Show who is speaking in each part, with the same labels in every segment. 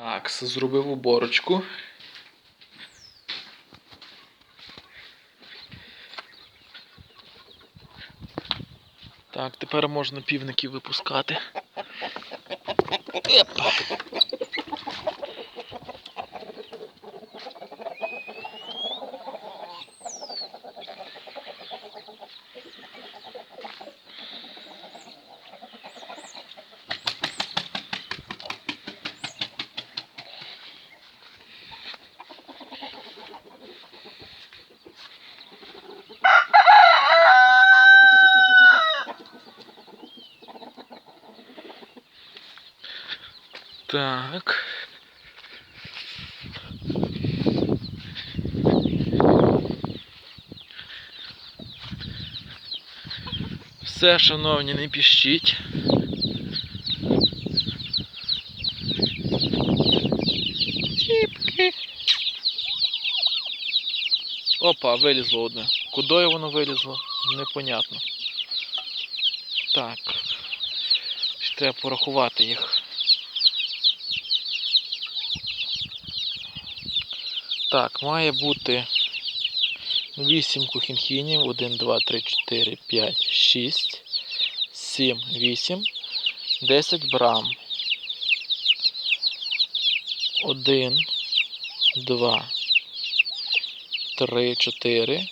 Speaker 1: Так, зробив уборочку. Так, тепер можна півників випускати. Епа. Так. Все, шановні, не піщіть. Тіпки. Опа, вилізло одне. Куди воно вилізло? Непонятно. Так. Треба порахувати їх. Так, має бути 8 кухінхінів. 1, 2, 3, 4, 5, 6, 7, 8, 10 брам. 1, 2, 3, 4,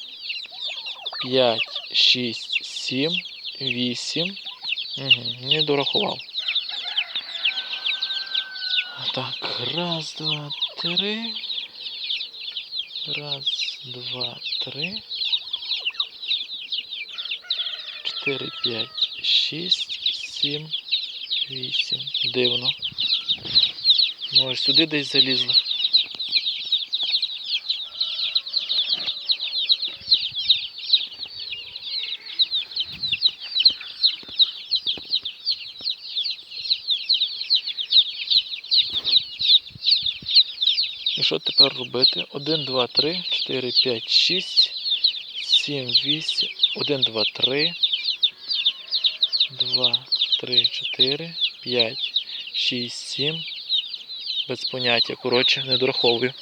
Speaker 1: 5, 6, 7, 8. Угу, не дорахував. Так, раз, два, три. Раз, два, три. Чотири, п'ять, шість, сім, вісім. Дивно. Може сюди десь залізли. І що тепер робити? 1, 2, 3, 4, 5, 6, 7, 8, 1, 2, 3, 2, 3, 4, 5, 6, 7. Без поняття, коротше, не дораховую.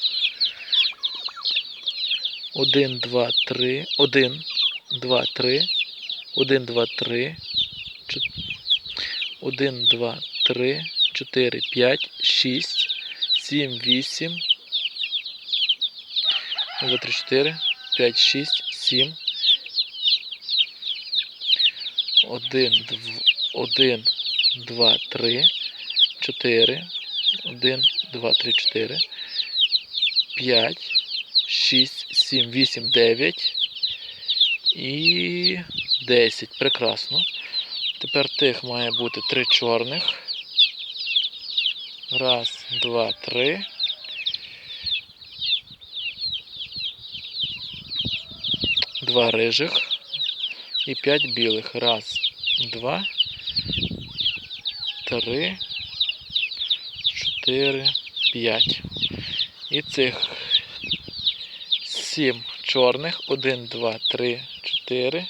Speaker 1: 1, 2, 3, 1, 2, 3, 1, 2, 3, 1, 2, 3, 4, 5, 6, 7, 8, 2, 3, 4, 5, 6, 7. 1, 1, 2, 3, 4, 1, 2, 3, 4, 5, 6, 7, 8, 9 і 10. Прекрасно. Тепер тих має бути 3 чорних. Раз, два, три. Два рижих і п'ять білих. Раз, два, три, чотири, п'ять. І цих сім чорних. Один, два, три, чотири.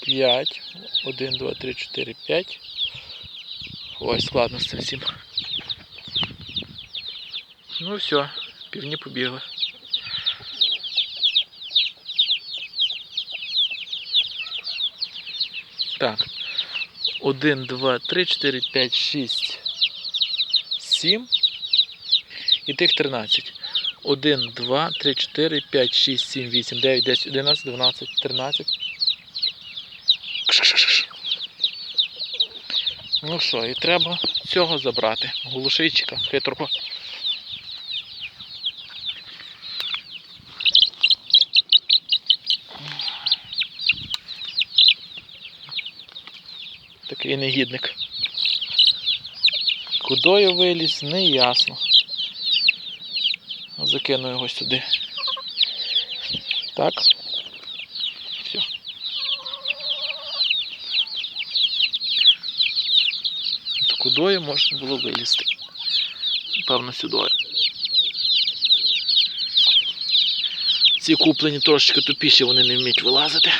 Speaker 1: П'ять. Один, два, три, чотири, п'ять. Ой, складно з цим всім. Ну все, півні побігли. Так. 1, 2, 3, 4, 5, 6, 7. І тих 13. 1, 2, 3, 4, 5, 6, 7, 8, 9, 10, 11, 12, 13. Кш-кш-кш. Ну що, і треба цього забрати. Глушичка, хитрого. Такий негідник. Кудою виліз, не ясно. Закину його сюди. Так. Все. Кудою можна було вилізти? Певно, сюди. Ці куплені трошечки тупіші, вони не вміють вилазити.